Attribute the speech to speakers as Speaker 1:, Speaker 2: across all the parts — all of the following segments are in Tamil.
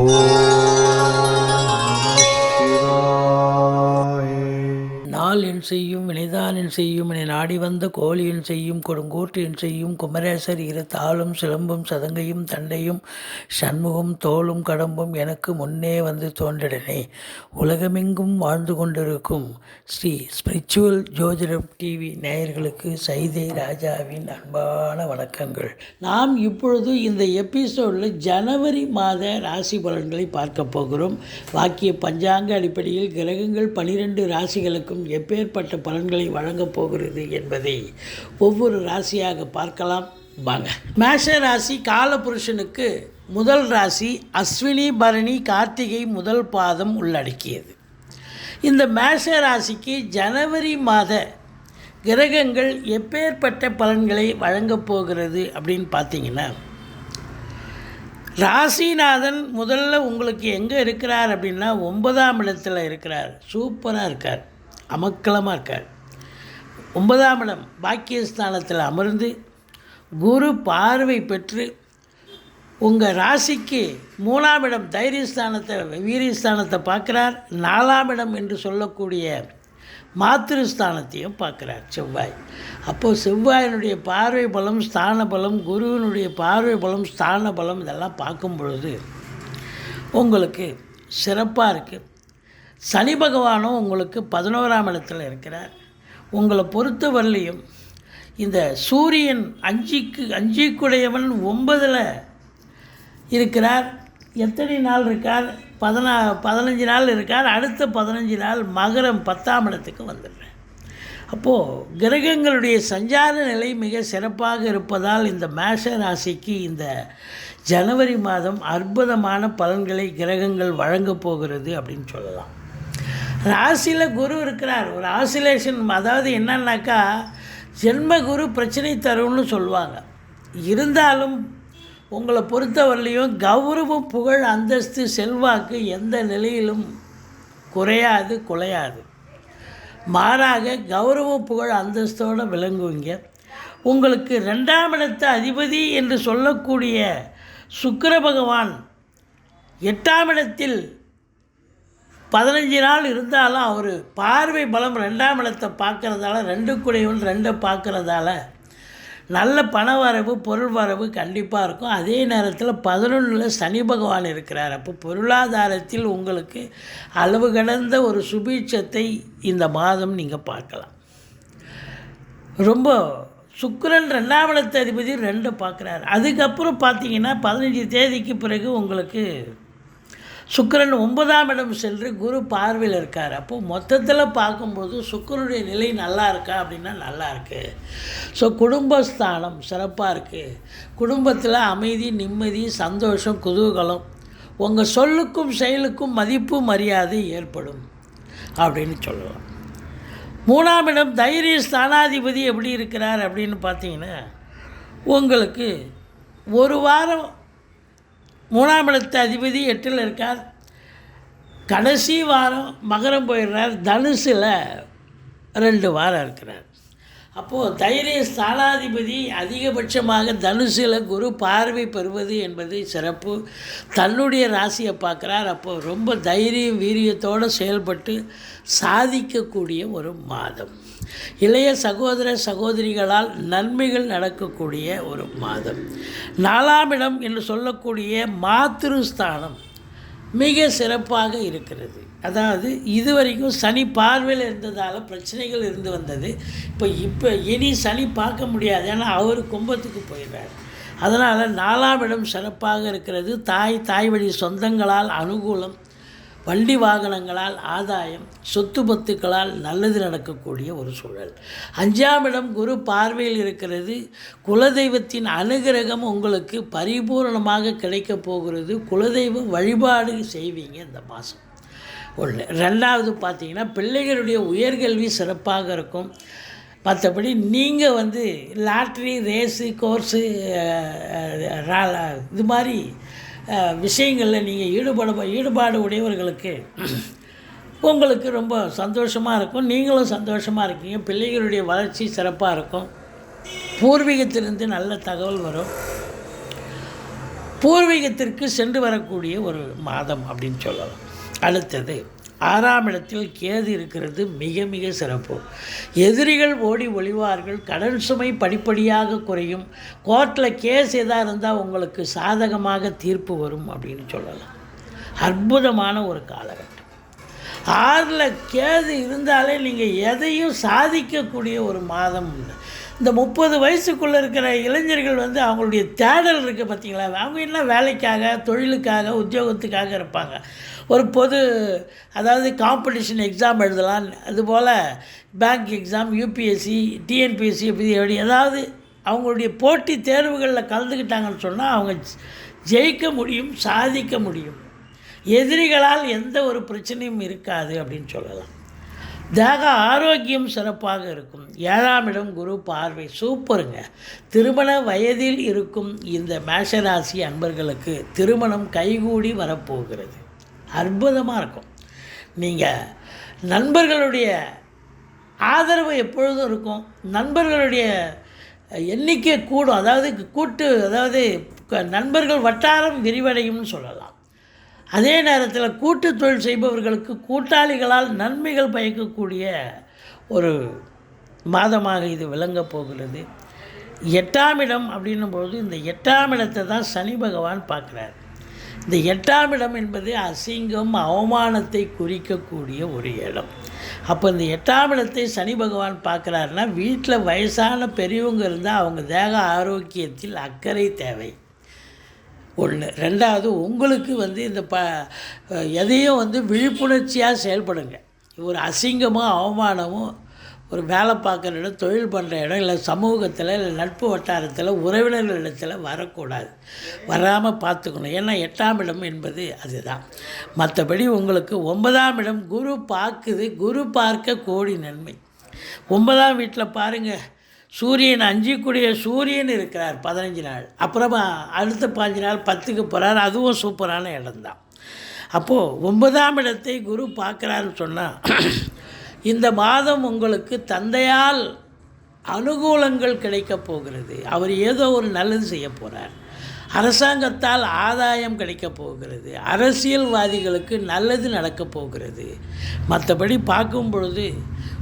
Speaker 1: நாள் என் செய்யும் வினைதான் செய்யும் என நாடி வந்த கோழியின் செய்யும் கொடுங்கோட்டு செய்யும் குமரேசர் இரு தாளும் சிலம்பும் சதங்கையும் தண்டையும் சண்முகம் தோளும் கடம்பும் எனக்கு முன்னே வந்து தோன்றிடனே. உலகமெங்கும் வாழ்ந்து கொண்டிருக்கும் ஸ்ரீ ஸ்பிரிச்சுவல் ஜோதிடம் டிவி நேயர்களுக்கு சைதை ராஜாவின் அன்பான வணக்கங்கள். நாம் இப்பொழுது இந்த எபிசோடில் ஜனவரி மாத ராசி பலன்களை பார்க்க போகிறோம். வாக்கிய பஞ்சாங்க அடிப்படையில் கிரகங்கள் பனிரெண்டு ராசிகளுக்கும் எப்பேர் எப்பேற்பட்ட பலன்களை வழங்கப் போகிறது என்பதை ஒவ்வொரு ராசியாக பார்க்கலாம். வாங்க. மேஷ ராசி காலபுருஷனுக்கு முதல் ராசி அஸ்வினி பரணி கார்த்திகை முதல் பாதம் உள்ளடக்கியது. இந்த மேஷ ராசிக்கு ஜனவரி மாத கிரகங்கள் எப்பேற்பட்ட பலன்களை வழங்கப் போகிறது அப்படின்னு பார்த்தீங்கன்னா ராசிநாதன் முதல்ல உங்களுக்கு எங்கே இருக்கிறார் அப்படின்னா ஒன்பதாம் இடத்துல இருக்கிறார். சூப்பராக இருக்கார். அமக்கலமாக இருக்கார். ஒன்பதாம் இடம் பாக்கியஸ்தானத்தில் அமர்ந்து குரு பார்வை பெற்று உங்கள் ராசிக்கு மூணாம் இடம் தைரியஸ்தானத்தை வீரியஸ்தானத்தை பார்க்குறார். நாலாம் இடம் என்று சொல்லக்கூடிய மாத்திருஸ்தானத்தையும் பார்க்குறார் செவ்வாய். அப்போது செவ்வாயினுடைய பார்வை பலம் ஸ்தான பலம் குருவினுடைய பார்வை பலம் ஸ்தான பலம் இதெல்லாம் பார்க்கும் பொழுது உங்களுக்கு சிறப்பாக இருக்குது சனி பகவானும் உங்களுக்கு பதினோராம் இடத்துல இருக்கிறார். உங்களை பொறுத்தவரையிலையும் இந்த சூரியன் அஞ்சிக்கு அஞ்சிக்குடையவன் ஒன்பதில் இருக்கிறார். எத்தனை நாள் இருக்கார்? பதினா பதினஞ்சு நாள் இருக்கார். அடுத்த பதினஞ்சு நாள் மகரம் பத்தாம் இடத்துக்கு வந்துடுறேன் அப்போது கிரகங்களுடைய சஞ்சார நிலை மிக சிறப்பாக இருப்பதால் இந்த மேஷ ராசிக்கு இந்த ஜனவரி மாதம் அற்புதமான பலன்களை கிரகங்கள் வழங்கப் போகிறது அப்படின்னு சொல்லலாம். ராசியில் குரு இருக்கிறார். ஒரு ஆசிலேஷன் அதாவது என்னன்னாக்கா ஜென்ம குரு பிரச்சனை தரும்னு சொல்லுவாங்க. இருந்தாலும் உங்களை பொறுத்தவரையிலையும் கௌரவம் புகழ் அந்தஸ்து செல்வாக்கு எந்த நிலையிலும் குறையாது குலையாது. மாறாக கௌரவ புகழ் அந்தஸ்தோடு விளங்குவீங்க. உங்களுக்கு ரெண்டாம் இடத்த அதிபதி என்று சொல்லக்கூடிய சுக்கர பகவான் எட்டாம் இடத்தில் பதினஞ்சு நாள் இருந்தாலும் அவர் பார்வை பலம் ரெண்டாம் இடத்தை பார்க்குறதால ரெண்டு குடையவன் ரெண்டை பார்க்குறதால நல்ல பண வரவு பொருள் வரவு கண்டிப்பாக இருக்கும். அதே நேரத்தில் பதினொன்றில் சனி பகவான் இருக்கிறார். அப்போ பொருளாதாரத்தில் உங்களுக்கு அளவு கடந்த ஒரு சுபீட்சத்தை இந்த மாதம் நீங்கள் பார்க்கலாம். ரொம்ப சுக்கரன் ரெண்டாம் இடத்த அதிபதி ரெண்டை பார்க்குறாரு. அதுக்கப்புறம் பார்த்தீங்கன்னா பதினஞ்சு தேதிக்கு பிறகு உங்களுக்கு சுக்கரன் ஒன்பதாம் இடம் சென்று குரு பார்வையில் இருக்கார். அப்போது மொத்தத்தில் பார்க்கும்போது சுக்கரனுடைய நிலை நல்லா இருக்கா அப்படின்னா நல்லா இருக்குது ஸோ குடும்பஸ்தானம் சிறப்பாக இருக்குது குடும்பத்தில் அமைதி நிம்மதி சந்தோஷம் குதூகலம் உங்கள் சொல்லுக்கும் செயலுக்கும் மதிப்பு மரியாதை ஏற்படும் அப்படின்னு சொல்லலாம் மூணாம் இடம் தைரிய ஸ்தானாதிபதி எப்படி இருக்கிறார் அப்படின்னு பார்த்தீங்கன்னா உங்களுக்கு ஒரு வாரம் மூணாம் இடத்து அதிபதி எட்டில் இருக்கார். கடைசி வாரம் மகரம் போயிடுறார். தனுசில் ரெண்டு வாரம் இருக்கிறார். அப்போது தைரிய ஸ்தானாதிபதி அதிகபட்சமாக தனுசில் குரு பார்வை பெறுவது என்பது சிறப்பு. தன்னுடைய ராசியை பார்க்குறார். அப்போது ரொம்ப தைரியம் வீரியத்தோடு செயல்பட்டு சாதிக்கக்கூடிய ஒரு மாதம். இளைய சகோதர சகோதரிகளால் நன்மைகள் நடக்கக்கூடிய ஒரு மாதம். நாலாம் இடம் என்று சொல்லக்கூடிய மாத்திருஸ்தானம் மிக சிறப்பாக இருக்கிறது. அதாவது இதுவரைக்கும் சனி பார்வையில் இருந்ததால் பிரச்சனைகள் இருந்து வந்தது. இப்போ இப்போ இனி சனி பார்க்க முடியாது. ஏன்னா அவர் கும்பத்துக்கு போயிடுறார். அதனால் நாலாம் இடம் சிறப்பாக இருக்கிறது. தாய் தாய் வழி சொந்தங்களால் அனுகூலம் வண்டி வாகனங்களால் ஆதாயம் சொத்து பத்துக்களால் நல்லது நடக்கக்கூடிய ஒரு சூழல். அஞ்சாம் இடம் குரு பார்வையில் இருக்கிறது. குலதெய்வத்தின் அனுகிரகம் உங்களுக்கு பரிபூரணமாக கிடைக்கப் போகிறது. குலதெய்வம் வழிபாடு செய்வீங்க இந்த மாதம். ஒன்று ரெண்டாவது பார்த்தீங்கன்னா பிள்ளைகளுடைய உயர்கல்வி சிறப்பாக இருக்கும். மற்றபடி நீங்கள் வந்து லாட்ரி ரேஸு கோர்ஸு இது மாதிரி விஷயங்களில் நீங்கள் ஈடுபட ஈடுபாடு உடையவர்களுக்கு உங்களுக்கு ரொம்ப சந்தோஷமாக இருக்கும். நீங்களும் சந்தோஷமாக இருக்கீங்க. பிள்ளைகளுடைய வளர்ச்சி சிறப்பாக இருக்கும். பூர்வீகத்திலிருந்து நல்ல தகவல் வரும். பூர்வீகத்திற்கு சென்று வரக்கூடிய ஒரு மாதம் அப்படின்னு சொல்லலாம். அடுத்தது ஆறாம் இடத்தில் கேது இருக்கிறது மிக மிக சிறப்பு. எதிரிகள் ஓடி ஒளிவார்கள் கடன் சுமை படிப்படியாக குறையும். கோர்ட்டில் கேஸ் எதாக இருந்தால் உங்களுக்கு சாதகமாக தீர்ப்பு வரும் அப்படின்னு சொல்லலாம். அற்புதமான ஒரு காலகட்டம். ஆறில் கேது இருந்தாலே நீங்கள் எதையும் சாதிக்கக்கூடிய ஒரு மாதம் இந்த முப்பது வயசுக்குள்ளே இருக்கிற இளைஞர்கள் வந்து அவங்களுடைய தேடல் இருக்குது பார்த்தீங்களா அவங்க என்ன வேலைக்காக தொழிலுக்காக உத்தியோகத்துக்காக இருப்பாங்க. ஒரு பொது அதாவது காம்படிஷன் எக்ஸாம் எழுதலாம். அதுபோல் பேங்க் எக்ஸாம் யூபிஎஸ்சி டிஎன்பிஎஸ்சி எப்படி ஏதாவது அவங்களுடைய போட்டி தேர்வுகளில் கலந்துக்கிட்டாங்கன்னு சொன்னால் அவங்க ஜெயிக்க முடியும் சாதிக்க முடியும். எதிரிகளால் எந்த ஒரு பிரச்சனையும் இருக்காது அப்படின்னு சொல்லலாம். தேக ஆரோக்கியம் சிறப்பாக இருக்கும். ஏழாம் இடம் குரு பார்வை சூப்பருங்க. திருமண வயதில் இருக்கும் இந்த மேஷராசி அன்பர்களுக்கு திருமணம் கைகூடி வரப்போகிறது. அற்புதமாக இருக்கும். நீங்கள் நண்பர்களுடைய ஆதரவு எப்பொழுதும் இருக்கும். நண்பர்களுடைய எண்ணிக்கை கூடும். அதாவது கூட்டு அதாவது நண்பர்கள் வட்டாரம் விரிவடையும்னு சொல்லலாம். அதே நேரத்தில் கூட்டு தொழில் செய்பவர்களுக்கு கூட்டாளிகளால் நன்மைகள் பயக்கக்கூடிய ஒரு மாதமாக இது விளங்கப் போகிறது. எட்டாம் இடம் அப்படின்னும் பொழுது இந்த எட்டாம் இடத்தை தான் சனி பகவான் பார்க்குறார். இந்த எட்டாம் இடம் என்பது அசிங்கம் அவமானத்தை குறிக்கக்கூடிய ஒரு இடம். அப்போ இந்த எட்டாம் இடத்தை சனி பகவான் பார்க்குறாருன்னா வீட்டில் வயசான பெரியவங்க இருந்தால் அவங்க தேக ஆரோக்கியத்தில் அக்கறை தேவை. ஒன்று ரெண்டாவது உங்களுக்கு வந்து இந்த ப எதையும் வந்து விழிப்புணர்ச்சியாக செயல்படுங்க. ஒரு அசிங்கமும் அவமானமும் ஒரு வேலை பார்க்குற இடம் தொழில் பண்ணுற இடம் இல்லை சமூகத்தில் இல்லை நட்பு வட்டாரத்தில் உறவினர்களிடத்தில் வரக்கூடாது. வராமல் பார்த்துக்கணும். ஏன்னா எட்டாம் இடம் என்பது அதுதான். மற்றபடி உங்களுக்கு ஒன்பதாம் இடம் குரு பார்க்குது. குரு பார்க்க கோடி நன்மை. ஒன்பதாம் வீட்டில் பாருங்கள் சூரியன் அஞ்சிக்கூடிய சூரியன் இருக்கிறார் பதினஞ்சு நாள். அப்புறமா அடுத்த பாஞ்சு நாள் பத்துக்கு போகிறார் அதுவும் சூப்பரான இடம்தான். அப்போது ஒன்பதாம் இடத்தை குரு பார்க்குறாருன்னு சொன்னால் இந்த மாதம் உங்களுக்கு தந்தையால் அனுகூலங்கள் கிடைக்கப் போகிறது. அவர் ஏதோ ஒரு நல்லது செய்ய போகிறார் அரசாங்கத்தால் ஆதாயம் கிடைக்கப் போகிறது. அரசியல்வாதிகளுக்கு நல்லது நடக்கப் போகிறது. மற்றபடி பார்க்கும் பொழுது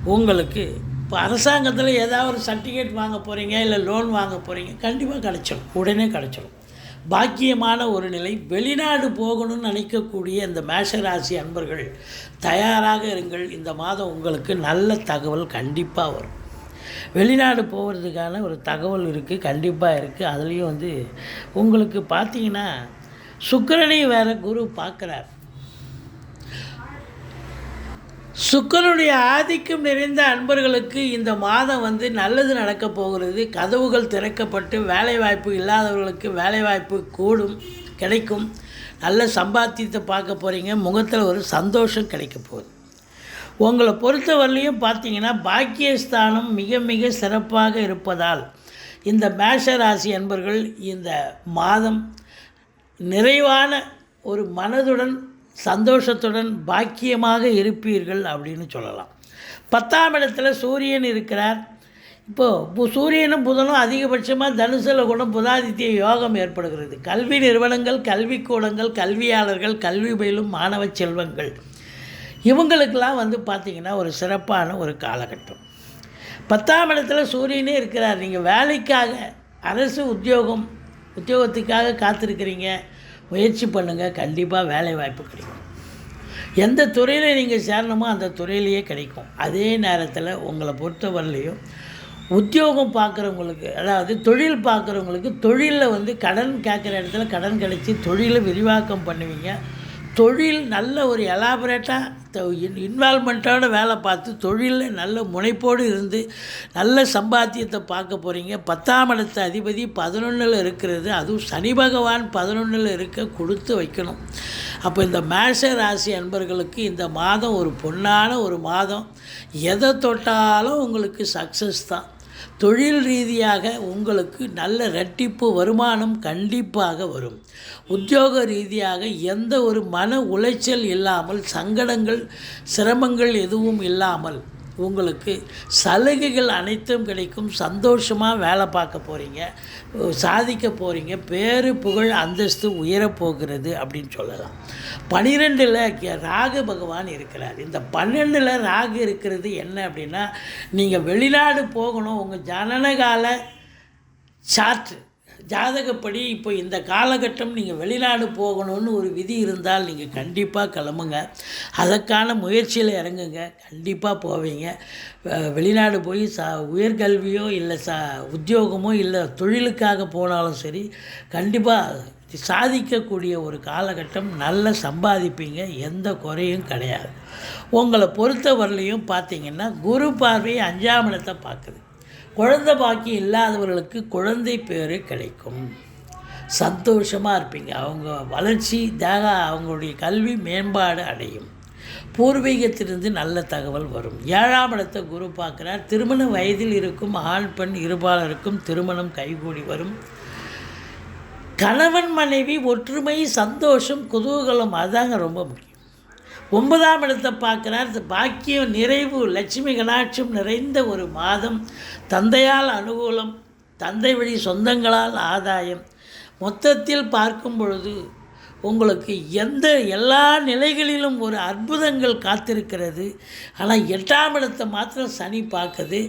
Speaker 1: உங்களுக்கு இப்போ அரசாங்கத்தில் ஏதாவது ஒரு சர்டிஃபிகேட் வாங்க போகிறீங்க இல்லை லோன் வாங்க போகிறீங்க கண்டிப்பாக கிடச்சிடும் உடனே கிடச்சிடும் பாக்கியமான ஒரு நிலை வெளிநாடு போகணும்னு நினைக்கக்கூடிய இந்த மேஷராசி அன்பர்கள் தயாராக இருங்கள். இந்த மாதம் உங்களுக்கு நல்ல தகவல் கண்டிப்பாக வரும். வெளிநாடு போகிறதுக்கான ஒரு தகவல் இருக்குது கண்டிப்பாக இருக்குது அதுலேயும் வந்து உங்களுக்கு பார்த்தீங்கன்னா சுக்கரனை வேறு குரு பார்க்குறார் சுக்கரனுடைய ஆதிக்கம் நிறைந்த அன்பர்களுக்கு இந்த மாதம் வந்து நல்லது நடக்கப் போகிறது. கதவுகள் திறக்கப்பட்டு வேலைவாய்ப்பு இல்லாதவர்களுக்கு வேலைவாய்ப்பு கூடும் கிடைக்கும். நல்ல சம்பாத்தியத்தை பார்க்க போகிறீங்க முகத்தில் ஒரு சந்தோஷம் கிடைக்க போகுது. உங்களை பொறுத்தவரையிலையும் பார்த்தீங்கன்னா பாக்கியஸ்தானம் மிக மிக சிறப்பாக இருப்பதால் இந்த மேஷ ராசி அன்பர்கள் இந்த மாதம் நிறைவான ஒரு மனதுடன் சந்தோஷத்துடன் பாக்கியமாக இருப்பீர்கள் அப்படின்னு சொல்லலாம். பத்தாம் இடத்துல சூரியன் இருக்கிறார். இப்போது பு சூரியனும் புதனும் அதிகபட்சமாக தனுசில் கூட புதாதித்ய யோகம் ஏற்படுகிறது. கல்வி நிறுவனங்கள் கல்விக்கூடங்கள் கல்வியாளர்கள் கல்வி பயிலும் மாணவ செல்வங்கள். இவங்களுக்கெல்லாம் வந்து பார்த்திங்கன்னா ஒரு சிறப்பான ஒரு காலகட்டம். பத்தாம் இடத்துல சூரியனே இருக்கிறார். நீங்கள் வேலைக்காக அரசு உத்தியோகம் உத்தியோகத்துக்காக காத்திருக்கிறீங்க. முயற்சி பண்ணுங்கள் கண்டிப்பாக வேலை வாய்ப்பு கிடைக்கும். எந்த துறையில் நீங்கள் சேரணுமோ அந்த துறையிலேயே கிடைக்கும். அதே நேரத்தில் உங்களை பொறுத்தவரையிலையும் உத்தியோகம் பார்க்குறவங்களுக்கு அதாவது தொழில் பார்க்குறவங்களுக்கு தொழிலில் வந்து கடன் கேட்குற இடத்துல கடன் கிடைச்சி தொழிலை விரிவாக்கம் பண்ணுவீங்க. தொழில் நல்ல ஒரு எலாபரேட்டாக இன்வால்மெண்ட்டோட வேலை பார்த்து தொழிலில் நல்ல முனைப்போடு இருந்து நல்ல சம்பாத்தியத்தை பார்க்க போகிறீங்க பத்தாம் இடத்த அதிபதி பதினொன்றில் இருக்கிறது. அதுவும் சனி பகவான் பதினொன்றில் இருக்க கொடுத்து வைக்கணும். அப்போ இந்த மேஷ ராசி அன்பர்களுக்கு இந்த மாதம் ஒரு பொன்னான ஒரு மாதம். எதை தொட்டாலும் உங்களுக்கு சக்ஸஸ் தான். தொழில் ரீதியாக உங்களுக்கு நல்ல ரெட்டிப்பு வருமானம் கண்டிப்பாக வரும். உத்தியோக ரீதியாக எந்த ஒரு மன உளைச்சல் இல்லாமல் சங்கடங்கள் சிரமங்கள் எதுவும் இல்லாமல் உங்களுக்கு சலுகைகள் அனைத்தும் கிடைக்கும். சந்தோஷமாக வேலை பார்க்க போகிறீங்க சாதிக்க போகிறீங்க பேரு புகழ் அந்தஸ்து உயரப்போகிறது அப்படின்னு சொல்லலாம். பனிரெண்டில் ராகு பகவான் இருக்கிறார். இந்த பன்னெண்டில் ராகு இருக்கிறது என்ன அப்படின்னா நீங்கள் வெளிநாடு போகணும். உங்கள் ஜனனகால சாற்று ஜாதகப்படி இப்போ இந்த காலகட்டம் நீங்கள் வெளிநாடு போகணும்னு ஒரு விதி இருந்தால் நீங்கள் கண்டிப்பாக கிளம்புங்க. அதற்கான முயற்சியில் இறங்குங்க. கண்டிப்பாக போவீங்க. வெளிநாடு போய் சா உயர்கல்வியோ இல்லை சா உத்தியோகமோ இல்லை தொழிலுக்காக போனாலும் சரி கண்டிப்பாக சாதிக்கக்கூடிய ஒரு காலகட்டம் நல்ல சம்பாதிப்பீங்க. எந்த குறையும் கிடையாது. உங்களை பொறுத்தவரையிலையும் பார்த்தீங்கன்னா குரு பார்வை அஞ்சாம் இடத்தை பார்க்குது குழந்தை பாக்கியம் இல்லாதவர்களுக்கு குழந்தை பேர் கிடைக்கும். சந்தோஷமாக இருப்பீங்க. அவங்க வளர்ச்சி தேக அவங்களுடைய கல்வி மேம்பாடு அடையும். பூர்வீகத்திலிருந்து நல்ல தகவல் வரும். ஏழாம் இடத்தை குரு பார்க்குறார். திருமண வயதில் இருக்கும் ஆண் பெண் இருபாலருக்கும் திருமணம் கைகூடி வரும். கணவன் மனைவி ஒற்றுமை சந்தோஷம் குதூகலம் அதுதாங்க ரொம்ப முக்கியம். ஒன்பதாம் இடத்தை பார்க்குறார். இந்த பாக்கியம் நிறைவு லட்சுமி கடாட்சம் நிறைந்த ஒரு மாதம். தந்தையால் அனுகூலம் தந்தை வழி சொந்தங்களால் ஆதாயம். மொத்தத்தில் பார்க்கும் பொழுது உங்களுக்கு எந்த எல்லா நிலைகளிலும் ஒரு அற்புதங்கள் காத்திருக்கிறது. ஆனால் எட்டாம் இடத்தை மாத்திரம் சனி பார்க்குது.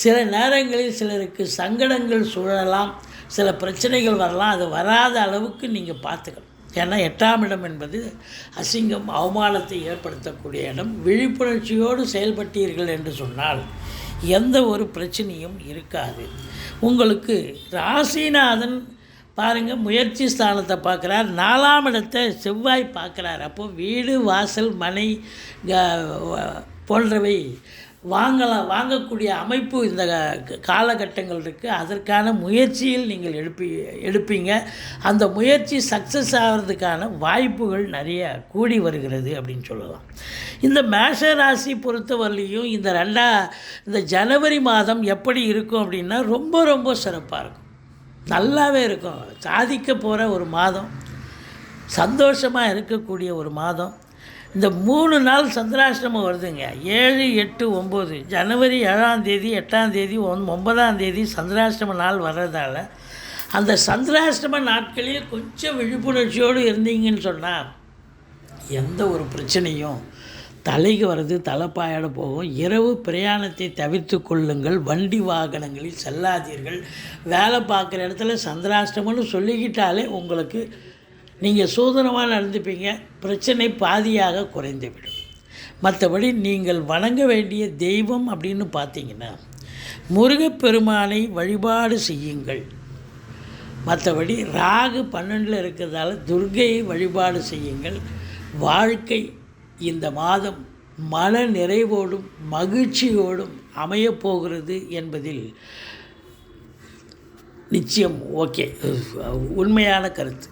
Speaker 1: சில நேரங்களில் சிலருக்கு சங்கடங்கள் சூழலாம். சில பிரச்சனைகள் வரலாம். அது வராத அளவுக்கு நீங்கள் பார்த்துக்கணும். ஏன்னா எட்டாம் இடம் என்பது அசிங்கம் அவமானத்தை ஏற்படுத்தக்கூடிய இடம். விழிப்புணர்ச்சியோடு செயல்பட்டீர்கள் என்று சொன்னால் எந்த ஒரு பிரச்சனையும் இருக்காது. உங்களுக்கு ராசிநாதன் பாருங்கள் முயற்சி ஸ்தானத்தை பார்க்குறார். நாலாம் இடத்தை செவ்வாய் பார்க்குறார். அப்போது வீடு வாசல் மனை க- போன்றவை வாங்கலாம் வாங்கக்கூடிய அமைப்பு இந்த க- காலகட்டங்கள் இருக்குது அதற்கான முயற்சியில் நீங்கள் எழுப்பி எடுப்பீங்க. அந்த முயற்சி சக்ஸஸ் ஆகிறதுக்கான வாய்ப்புகள் நிறைய கூடி வருகிறது அப்படின்னு சொல்லலாம். இந்த மேஷ ராசி பொறுத்தவரையிலையும் இந்த ரெண்டா இந்த ஜனவரி மாதம் எப்படி இருக்கும் அப்படின்னா ரொம்ப ரொம்ப சிறப்பாக இருக்கும். நல்லாவே இருக்கும். சாதிக்க போகிற ஒரு மாதம் சந்தோஷமாக இருக்கக்கூடிய ஒரு மாதம் இந்த மூணு நாள் சந்திராஷ்டிரமம் வருதுங்க. ஏழு எட்டு ஒம்பது. ஜனவரி ஏழாம் தேதி எட்டாம் தேதி ஒன் ஒன்பதாம் தேதி சந்திராஷ்டிரம நாள் வர்றதால அந்த சந்திராஷ்டிரம நாட்களில் கொஞ்சம் விழிப்புணர்ச்சியோடு இருந்தீங்கன்னு சொன்னால் எந்த ஒரு பிரச்சனையும் தலைக்கு வர்றது தலைப்பாயிட போகும். இரவு பிரயாணத்தை தவிர்த்து கொள்ளுங்கள். வண்டி வாகனங்களில் செல்லாதீர்கள். வேலை பார்க்குற இடத்துல சந்திராஷ்டமம்னு சொல்லிக்கிட்டாலே உங்களுக்கு நீங்கள் சூதனமாக நடந்துப்பீங்க பிரச்சனை பாதியாக குறைந்துவிடும். மற்றபடி நீங்கள் வணங்க வேண்டிய தெய்வம் அப்படின்னு பார்த்தீங்கன்னா முருகப்பெருமானை வழிபாடு செய்யுங்கள். மற்றபடி ராகு பன்னெண்டில் இருக்கிறதால துர்கையை வழிபாடு செய்யுங்கள். வாழ்க்கை இந்த மாதம் மன நிறைவோடும் மகிழ்ச்சியோடும் அமையப் போகிறது என்பதில் நிச்சயம் ஓகே. உண்மையான கருத்து.